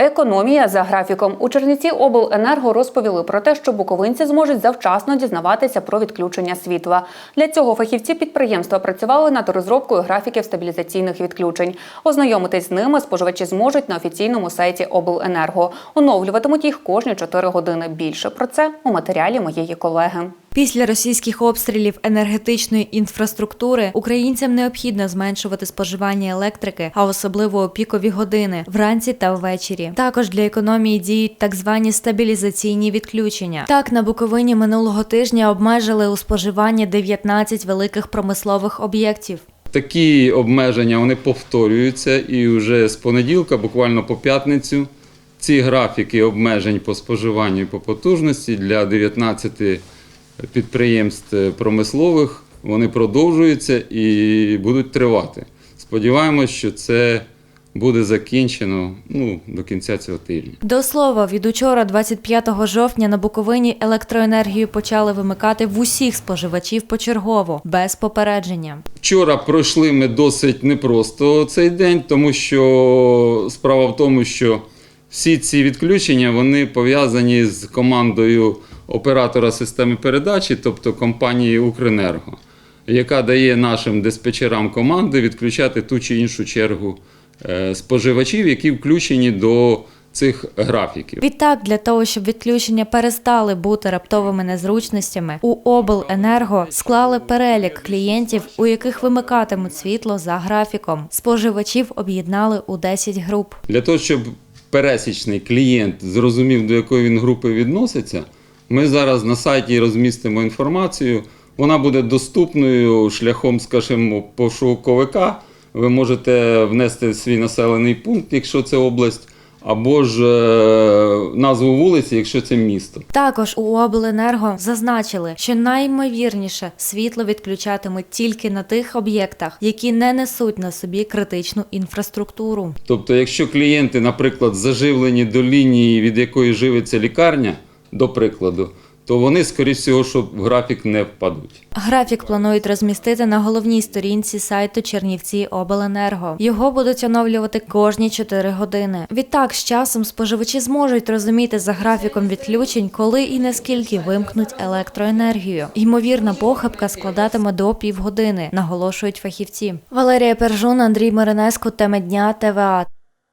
Економія за графіком у Чернівці обленерго розповіли про те, що буковинці зможуть завчасно дізнаватися про відключення світла. Для цього фахівці підприємства працювали над розробкою графіків стабілізаційних відключень. Ознайомитись з ними споживачі зможуть на офіційному сайті обленерго. Оновлюватимуть їх кожні 4 години. Більше про це у матеріалі моєї колеги. Після російських обстрілів енергетичної інфраструктури українцям необхідно зменшувати споживання електрики, а особливо у пікові години вранці та ввечері. Також для економії діють так звані стабілізаційні відключення. Так на Буковині минулого тижня обмежили у споживанні 19 великих промислових об'єктів. Такі обмеження вони повторюються і вже з понеділка, буквально по п'ятницю, ці графіки обмежень по споживанню і по потужності для 19 підприємств промислових вони продовжуються і будуть тривати. Сподіваємось, що це буде закінчено ну, до кінця цього тижня. До слова, від учора, 25 жовтня, на Буковині електроенергію почали вимикати в усіх споживачів почергово, без попередження. Вчора пройшли ми досить непросто цей день, тому що справа в тому, що всі ці відключення вони пов'язані з командою оператора системи передачі, тобто компанії Укренерго, яка дає нашим диспетчерам команди відключати ту чи іншу чергу е, споживачів, які включені до цих графіків. Відтак, для того, щоб відключення перестали бути раптовими незручностями, у обленерго склали перелік клієнтів, у яких вимикатимуть світло за графіком. Споживачів об'єднали у 10 груп. Для того, щоб пересічний клієнт зрозумів, до якої він групи відноситься, ми зараз на сайті розмістимо інформацію. Вона буде доступною шляхом, скажімо, пошуковика. Ви можете внести свій населений пункт, якщо це область, або ж е, назву вулиці, якщо це місто. Також у обленерго зазначили, що найімовірніше світло відключатимуть тільки на тих об'єктах, які не несуть на собі критичну інфраструктуру. Тобто, якщо клієнти, наприклад, заживлені до лінії, від якої живиться лікарня, до прикладу, то вони, скоріш всього, що в графік не впадуть. Графік планують розмістити на головній сторінці сайту Чернівці Обленерго. Його будуть оновлювати кожні 4 години. Відтак, з часом споживачі зможуть розуміти за графіком відключень, коли і наскільки вимкнуть електроенергію. Ймовірна похибка складатиме до півгодини, наголошують фахівці. Валерія Пержун, Андрій Миринеско, теми дня ТВА.